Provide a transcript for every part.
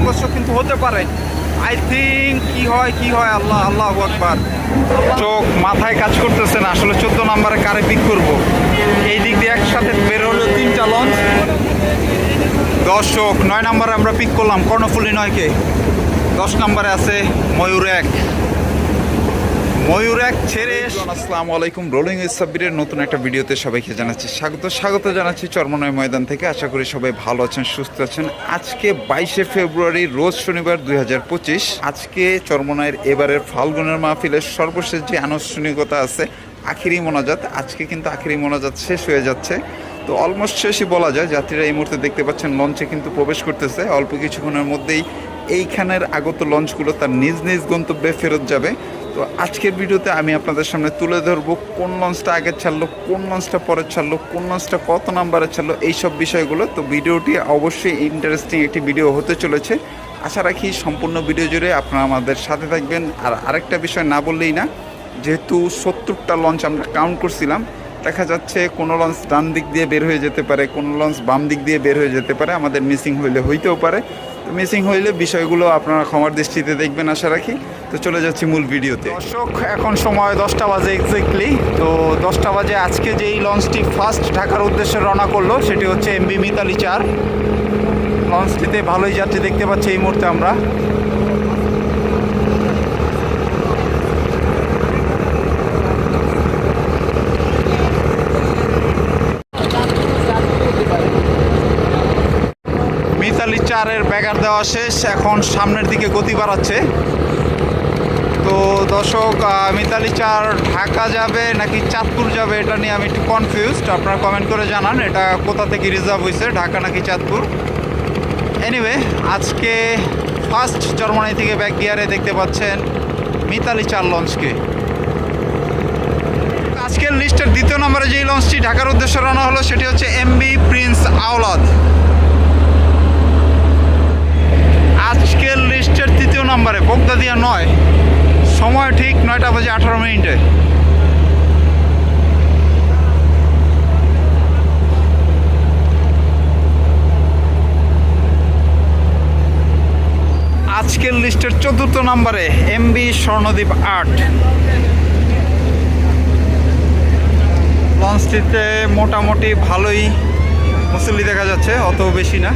সংঘর্ষ কিন্তু হতে পারে। আই থিঙ্ক কি হয় কি হয়, আল্লাহ আল্লাহ আকবার। চোখ মাথায় কাজ করতেছে না, আসলে চোদ্দ নম্বরে কারে পিক করব? এই দিক দিয়ে একসাথে বের হলো তিনটা লঞ্চ দর্শক, নয় নম্বরে আমরা পিক করলাম, কর্ণফুলি নয়কে। দশ নম্বরে আছে ময়ূর এক। ময়ূর এক ছেড়ে আসসালামু আলাইকুম। রোলিং সাব্বিরের নতুন একটা ভিডিওতে সবাইকে জানাচ্ছি স্বাগত। স্বাগত জানাচ্ছি চর্মনয় ময়দান থেকে। আশা করি সবাই ভালো আছেন, সুস্থ আছেন। আজকে বাইশে ফেব্রুয়ারি, রোজ শনিবার দুই হাজার পঁচিশ। আজকে চর্মনয়ের এবারের ফাল্গুনের মাহফিলের সর্বশেষ যে আনুষ্ঠানিকতা আছে, আখিরি মোনাজাত, আজকে কিন্তু আখিরি মোনাজাত শেষ হয়ে যাচ্ছে। তো অলমোস্ট শেষই বলা যায়, যাত্রীরা এই মুহূর্তে দেখতে পাচ্ছেন লঞ্চে কিন্তু প্রবেশ করতেছে। অল্প কিছুক্ষণের মধ্যেই এইখানের আগত লঞ্চগুলো তার নিজ নিজ গন্তব্যে ফেরত যাবে। তো আজকের ভিডিওতে আমি আপনাদের সামনে তুলে ধরবো কোন লঞ্চটা আগে ছাড়লো, কোন লঞ্চটা পরে ছাড়লো, কোন লঞ্চটা কত নাম্বারে ছাড়লো, এইসব বিষয়গুলো। তো ভিডিওটি অবশ্যই ইন্টারেস্টিং একটি ভিডিও হতে চলেছে। আশা রাখি সম্পূর্ণ ভিডিও জুড়ে আপনারা আমাদের সাথে থাকবেন। আর আরেকটা বিষয় না বললেই না, যেহেতু সত্তরটা লঞ্চ আমরা কাউন্ট করছিলাম দেখা যাচ্ছে কোনো লঞ্চ ডান দিক দিয়ে বের হয়ে যেতে পারে, কোনো লঞ্চ বাম দিক দিয়ে বের হয়ে যেতে পারে। আমাদের মিসিং হইলে হইতেও পারে। তো মিসিং হইলে বিষয়গুলো আপনারা ক্ষমার দৃষ্টিতে দেখবেন, আশা রাখি। তো চলে যাচ্ছি মূল ভিডিওতে। দর্শক, এখন সময় দশটা বাজে এক্স্যাক্টলি তো দশটা বাজে আজকে যেই লঞ্চটি ফার্স্ট ঢাকার উদ্দেশ্যে রওনা করল, সেটি হচ্ছে এমবি মিতালি চার। লঞ্চটিতে ভালোই যাত্রী দেখতে পাচ্ছি এই মুহূর্তে আমরা মিতালি চারের ব্যাগার দেওয়া শেষ, এখন সামনের দিকে গতি বাড়াচ্ছে। তো দর্শক মিতালি চার ঢাকা যাবে নাকি চাঁদপুর যাবে এটা নিয়ে আমি একটু কনফিউজড আপনারা কমেন্ট করে জানান, এটা কোথা থেকে রিজার্ভ হয়েছে ঢাকা নাকি চাঁদপুর? এনিওয়ে আজকে ফার্স্ট জার্মানি থেকে ব্যাক গিয়ারে দেখতে পাচ্ছেন মিতালি চার লঞ্চকে আজকের লিস্টের দ্বিতীয় নম্বরে যেই লঞ্চটি ঢাকার উদ্দেশ্যে রওনা হলো, সেটি হচ্ছে এমবি প্রিন্স আওলাদ আজকের লিস্টের তৃতীয় নম্বরে বগদাদিয়া নয়। সময় ঠিক নয়টা বাজে আঠারো মিনিটে। আজকের লিস্টের চতুর্থ নম্বরে এমবি স্বর্ণদ্বীপ আট। লঞ্চটিতে মোটামুটি ভালোই মুসল্লি দেখা যাচ্ছে, অত বেশি না।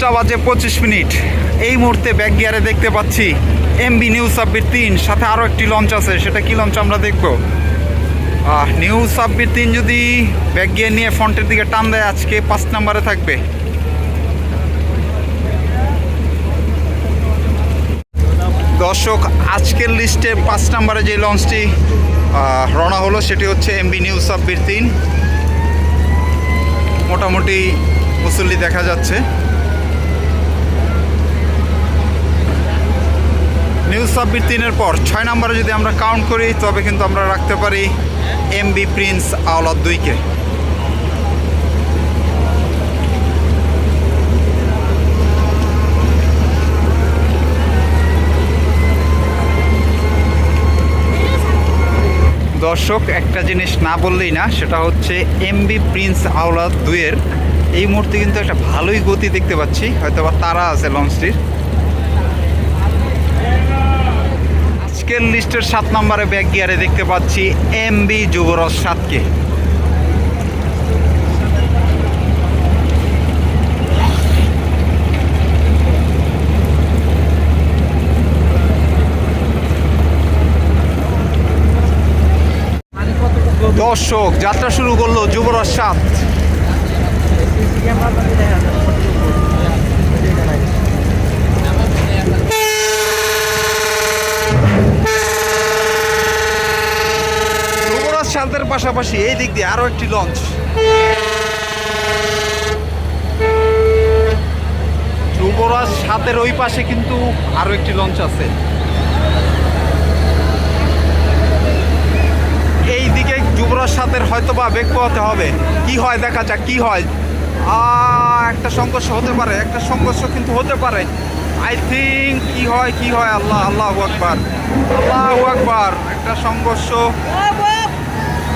দশটা বাজে পঁচিশ মিনিট। এই মুহূর্তে ব্যাক গিয়ারে দেখতে পাচ্ছি এমবি নিউ সাব্বির তিন, সাথে আরও একটি লঞ্চ আছে। সেটা কি লঞ্চ আমরা দেখব? নিউ সাব্বির তিন যদি ব্যাক গিয়ার নিয়ে ফ্রন্টের দিকে টান দেয়, আজকে পাঁচ নাম্বারে থাকবে। দর্শক, আজকের লিস্টে পাঁচ নাম্বারে যে লঞ্চটি রওনা হলো, সেটি হচ্ছে এমবি নিউ সাব্বির তিন। মোটামুটি মুসল্লি দেখা যাচ্ছে। নিউজ সাব্বির তিনের পর ছয় নম্বরে যদি আমরা কাউন্ট করি, তবে কিন্তু আমরা রাখতে পারি এমবি প্রিন্স আওলাদ দুইকে। দর্শক, একটা জিনিস না বললেই না, সেটা হচ্ছে এমবি প্রিন্স আওলাদ দুইয়ের। এই মুহূর্তে কিন্তু একটা ভালোই গতি দেখতে পাচ্ছি হয়তো বা তারা আছে লঞ্চটির আজকের লিস্টের সাত নম্বরে ব্যাক গিয়ারে দেখতে পাচ্ছি এমবি যুবরাজ সাতকে। দর্শক, যাত্রা শুরু করল যুবরাজ সাত। সাতের পাশাপাশি এই দিক দিয়ে আরও একটি লঞ্চ যুবরাজ সাতের ওই পাশে কিন্তু আরও একটি লঞ্চ আছে। এই দিকে যুবরাজ সাথের হয়তো বা বেগ পোহাতে হবে। কি হয় দেখা যাক, কি হয়। একটা সংঘর্ষ হতে পারে, একটা সংঘর্ষ কিন্তু হতে পারে। আই থিঙ্ক কি হয় কি হয়? আল্লাহ আল্লাহ আকবার। আল্লাহ আকবার, একটা সংঘর্ষ।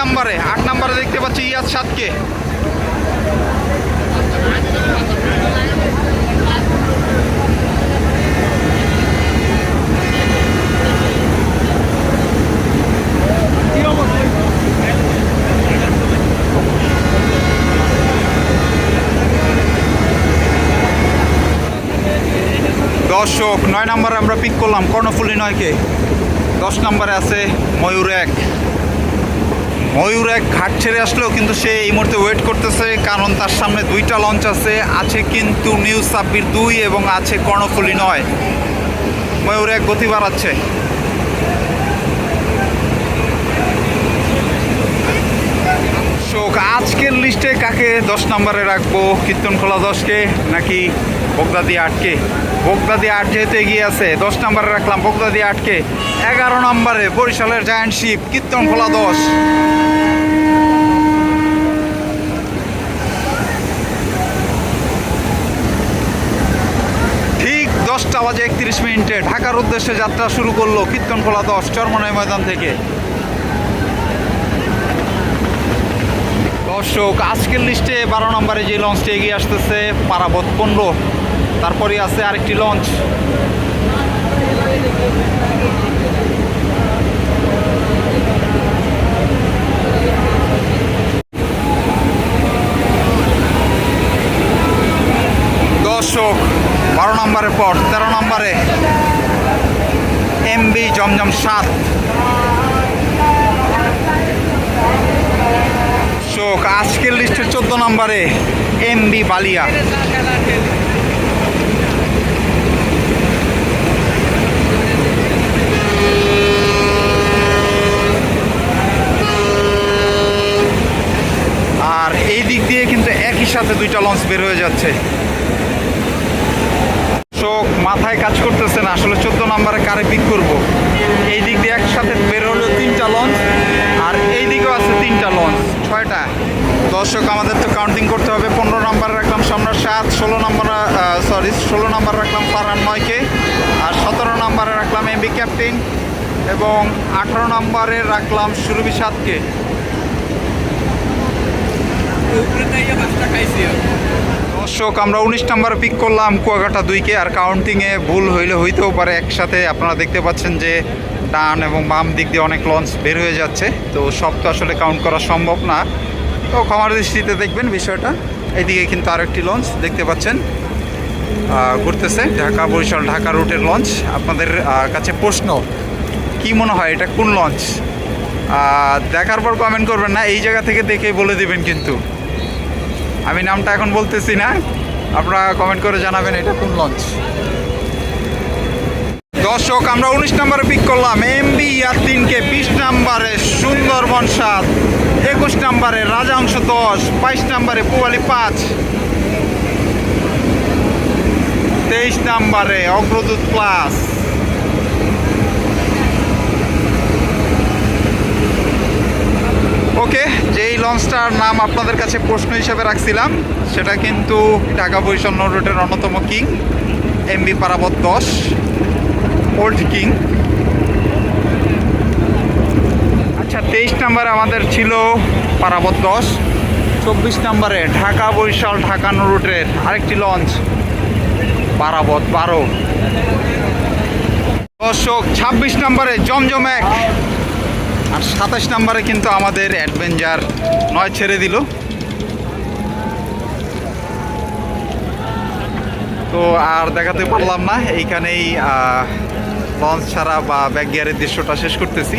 নম্বরে, আট নম্বরে দেখতে পাচ্ছি ইয়াদ সাতকে। দর্শক, নয় নম্বরে আমরা পিক করলাম কর্ণফুলি নয়কে। দশ নম্বরে আছে ময়ূর এক। ময়ূর এক ঘাট ছেড়ে আসলেও কিন্তু সে এই মুহূর্তে ওয়েট করতেছে, কারণ তার সামনে দুইটা লঞ্চ আছে আছে কিন্তু নিউ সাব্বির দুই এবং আছে কর্ণফুলি নয়। ময়ূর এক গতি বাড়াচ্ছে। আজকের লিস্টে কাকে দশ নম্বরে রাখব? কীর্তনখোলা দশকে নাকি বগদাদি আটকে। বগদাদি আট যেহেতু এগিয়ে আছে, দশ নম্বরে রাখলাম বগদাদি আটকে। এগারো নম্বরে বরিশালের জায়ান্ট শিপ কীর্তনখোলা দশ। ঠিক দশটা বাজে একত্রিশ মিনিটে ঢাকার উদ্দেশ্যে যাত্রা শুরু করল কীর্তনখোলা দশ, চরমনাই ময়দান থেকে। দর্শক, আজকের লিস্টে বারো নম্বরে যে লঞ্চটি এগিয়ে আসতেছে, পারাবত পনেরো। তারপরে আছে আরেকটি লঞ্চ দর্শক, বারো নম্বরের পর, তেরো নম্বরে এমবি জমজম সাত। শোক আজকের লিস্টের চোদ্দ নম্বরে এমবি বালিয়া। আর এই দিক দিয়ে কিন্তু একই সাথে দুইটা লঞ্চ বের হয়ে যাচ্ছে। শোক মাথায় কাজ করতেছে না, আসলে চোদ্দ নম্বরে কারে পিক করব? এই দিক দিয়ে একসাথে বের হলো তিনটা লঞ্চ আর এই দিকেও আছে তিনটা লঞ্চ ছয়টা। দর্শক, আমাদের তো কাউন্টিং করতে হবে, পনেরো নম্বরে রাখলাম সম্রাট সাত, ষোলো নম্বর সরি ষোলো নম্বর রাখলাম ফারহান নয়কে আর সতেরো নম্বরে রাখলাম এমবি ক্যাপ্টেন এবং আঠারো নম্বরে রাখলাম সুরভি সাতকে দর্শক, আমরা উনিশ নম্বরে পিক করলাম কুয়াকাটা দুইকে আর কাউন্টিংয়ে ভুল হইলে হইতেও পারে একসাথে। আপনারা দেখতে পাচ্ছেন যে ডান এবং বাম দিক দিয়ে অনেক লঞ্চ বের হয়ে যাচ্ছে। তো সব তো আসলে কাউন্ট করা সম্ভব না। তো ক্ষমার দৃষ্টিতে দেখবেন বিষয়টা। এইদিকে কিন্তু আরেকটি লঞ্চ দেখতে পাচ্ছেন। ঘুরতেছে ঢাকা বরিশাল, ঢাকা রুটের লঞ্চ আপনাদের কাছে প্রশ্ন, কি মনে হয় এটা কোন লঞ্চ দেখার পর কমেন্ট করবেন না, এই জায়গা থেকে দেখেই বলে দিবেন কিন্তু। আমি নামটা এখন বলতেছি না, আপনারা কমেন্ট করে জানাবেন এটা কোন লঞ্চ দর্শক, আমরা উনিশ নম্বরে পিক করলাম এম বি এমবি ইয়াতিনকে বিশ নম্বরে সুন্দরবন সাত, একুশ নম্বরে রাজাংশ দশ, বাইশ নম্বরে পুয়ালি পাঁচ, তেইশ নম্বরে অগ্রদূত প্লাস ওকে, যেই লঞ্চটার নাম আপনাদের কাছে প্রশ্ন হিসাবে রাখছিলাম, সেটা কিন্তু ঢাকা বরিশাল নৌ রুটের অন্যতম কিং, এমবি পারাবত দশ, ওল্ড কিং। আচ্ছা তেইশ নাম্বারে আমাদের ছিল পারাবত দশ, চব্বিশ নম্বরে ঢাকা বরিশাল ঢাকা নৌ রুটের আরেকটি লঞ্চ, পারাবত বারো। দর্শক, ছাব্বিশ নম্বরে জমজম এক আর সাতাশ নাম্বারে কিন্তু আমাদের অ্যাডভেঞ্চার নয় ছেড়ে দিল। তো আর দেখাতে পারলাম না, এইখানেই লঞ্চ ছাড়া বা ব্যাগ গিয়ারের দৃশ্যটা শেষ করতেছি।